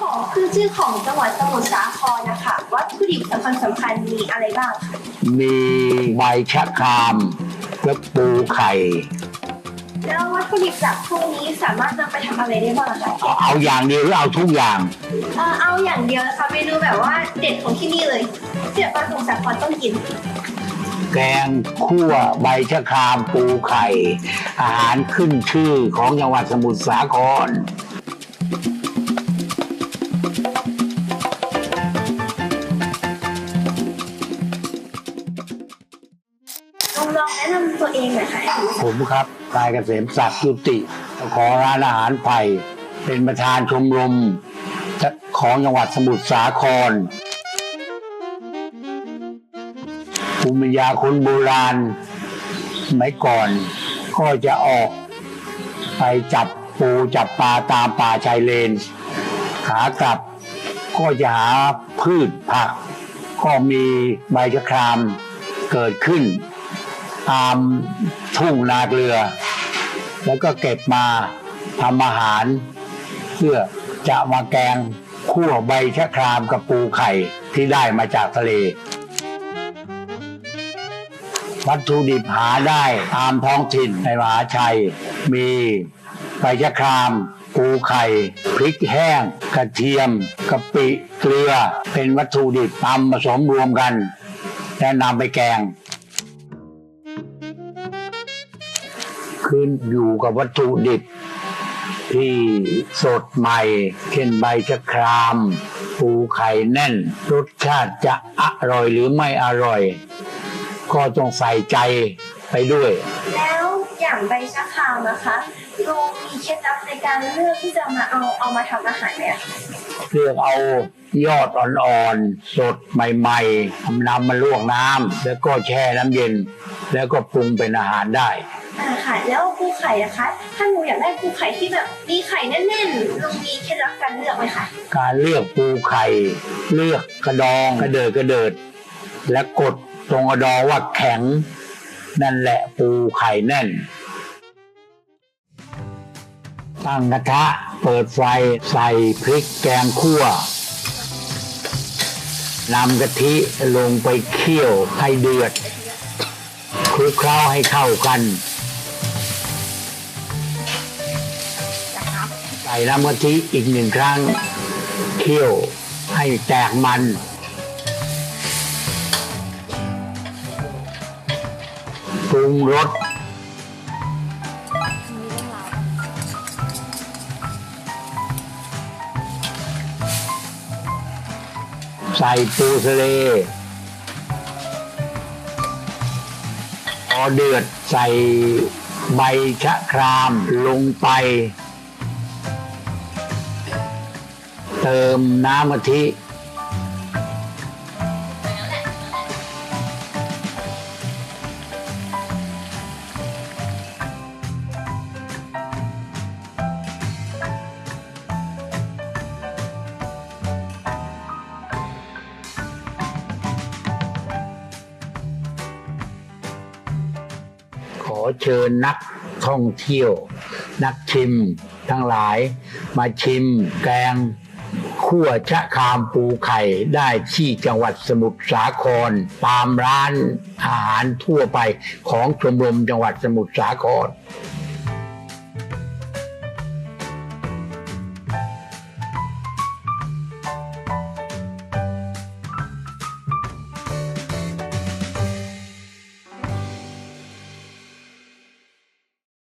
ของคือชื่อของจังหวัดสมุทรสาครนะคะวัตถุดิบสำคัญสำคัญมีอะไรบ้างคะมีใบชะครามและปูไข่ แล้ววัตถุดิบจากพวกนี้สามารถนำไปทำอะไรได้บ้างคะเอาเอาอย่างเดียวหรือเอาทุกอย่าง เอ่อเอาอย่างเดียวนะคะเมนูแบบว่าเด็ดของที่นี่เลยที่แบบว่าสมุทรสาครต้องกินแกงคั่วใบชะครามปูไข่ อาหารขึ้นชื่อของจังหวัดสมุทรสาคร ลองลองแนะนำตัวเองหน่อยค่ะผมครับนายเกษมศักดิ์ยุติ ขอร้านอาหารไผ่เป็นประธานชมรมของจังหวัดสมุทรสาครภูมิปัญญาคนโบราณสมัยก่อน ก็จะออกไปจับปูจับปลาตามป่าชายเลน ขากลับก็จะหาพืชผัก ก็มีใบชะครามเกิดขึ้น ตามทุ่งนาเกลือ แล้วก็เก็บมาทำอาหาร เพื่อจะมาแกงคั่วใบชะครามกับปูไข่ที่ได้มาจากทะเล วัตถุดิบหาได้ตามท้องถิ่นในมหาชัย มีใบชะครามปูไข่ พริกแห้ง กระเทียมกะปิเกลือ เป็นวัตถุดิบตำผสมรวมกัน แล้วนำไปแกง ขึ้นอยู่กับวัตถุดิบ ที่สดใหม่ เช่นใบชะคราม ปูไข่แน่น รสชาติจะอร่อยหรือไม่อร่อย ก็ต้องใส่ใจไปด้วย แล้วอย่างใบชะครามนะคะลุงมีเคล็ดลับในการเลือกที่จะมาเอาเอามาทำอาหารไหมอะเลือกเอายอดอ่อนๆ สดใหม่ๆทำนำมาลวกน้ำแล้วก็แช่น้ำเย็น แล้วก็ปรุงเป็นอาหารได้ อ่าค่ะ แล้วปูไข่นะคะ ถ้าหนูอยากได้ปูไข่ที่แบบมีไข่แน่นๆลุงมีเคล็ดลับการเลือกไหมคะการเลือกปูไข่ เลือกกระดองกระเดิดกระเดิด และกดตรงกระดองว่าแข็ง นั่นแหละปูไข่แน่น ตั้งกระทะเปิดไฟใส่พริกแกงคั่วนำกะทิลงไปเคี่ยวให้เดือดคลุกเคล้าให้เข้ากัน ใส่น้ำกะทิอีกหนึ่งครั้ง เคี่ยวให้แตกมัน ปรุงรสใส่ปูทะเลพอเดือดใส่ใบชะครามลงไป ติมน้ำกะทิ ขอเชิญนักท่องเที่ยว นักชิมทั้งหลายมาชิมแกง ขั่วชะครามปูไข่ได้ที่จังหวัดสมุทรสาคร ตามร้านอาหารทั่วไปของชมรมจังหวัดสมุทรสาคร